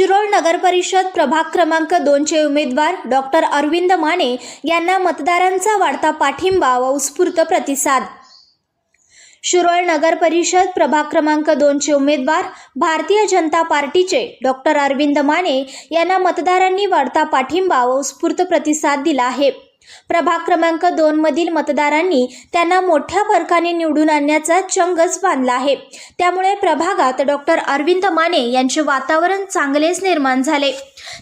नगर परिषद प्रभाग क्रमांक दोनचे उमेदवार डॉक्टर अरविंद माने यांना मतदारांचा वाढता पाठिंबा व उत्स्फूर्त प्रतिसाद. शिरोळ नगर परिषद प्रभाग क्रमांक दोनचे उमेदवार भारतीय जनता पार्टीचे डॉक्टर अरविंद माने यांना मतदारांनी वाढता पाठिंबा व उत्स्फूर्त प्रतिसाद दिला आहे. प्रभाग क्रमांक दोन मधील मतदारांनी त्यांना मोठ्या फरकाने निवडून आणण्याचा चंगच बांधला आहे. त्यामुळे प्रभागात डॉक्टर अरविंद माने यांचे वातावरण चांगलेच निर्माण झाले.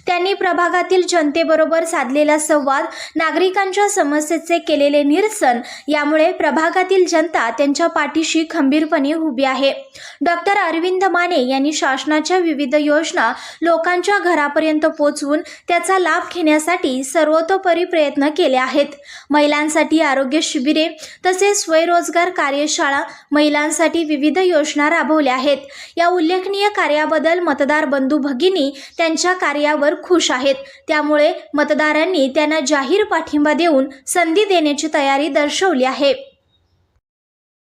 त्यांनी प्रभागातील जनतेबरोबर साधलेला संवाद नागरिकांच्या समस्येचे केलेले निरसन यामुळे प्रभागातील जनता त्यांच्या पाठीशी खंबीरपणे उभी आहे. डॉक्टर अरविंद माने यांनी शासनाच्या विविध योजना लोकांच्या घरापर्यंत पोहोचवून त्याचा लाभ घेण्यासाठी सर्वतोपरी प्रयत्न केले आहेत. महिलांसाठी आरोग्य शिबिरे तसेच स्वयंरोजगार कार्यशाळा महिलांसाठी विविध योजना राबवल्या आहेत. या उल्लेखनीय कार्याबद्दल मतदार बंधू भगिनी त्यांच्या कार्यावर खुश आहेत. त्यामुळे मतदारांनी त्यांना जाहीर पाठिंबा देऊन संधी देण्याची तयारी दर्शवली आहे.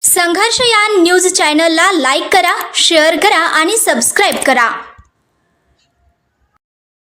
संघर्ष या न्यूज चॅनलला लाईक करा शेअर करा आणि सबस्क्राईब करा.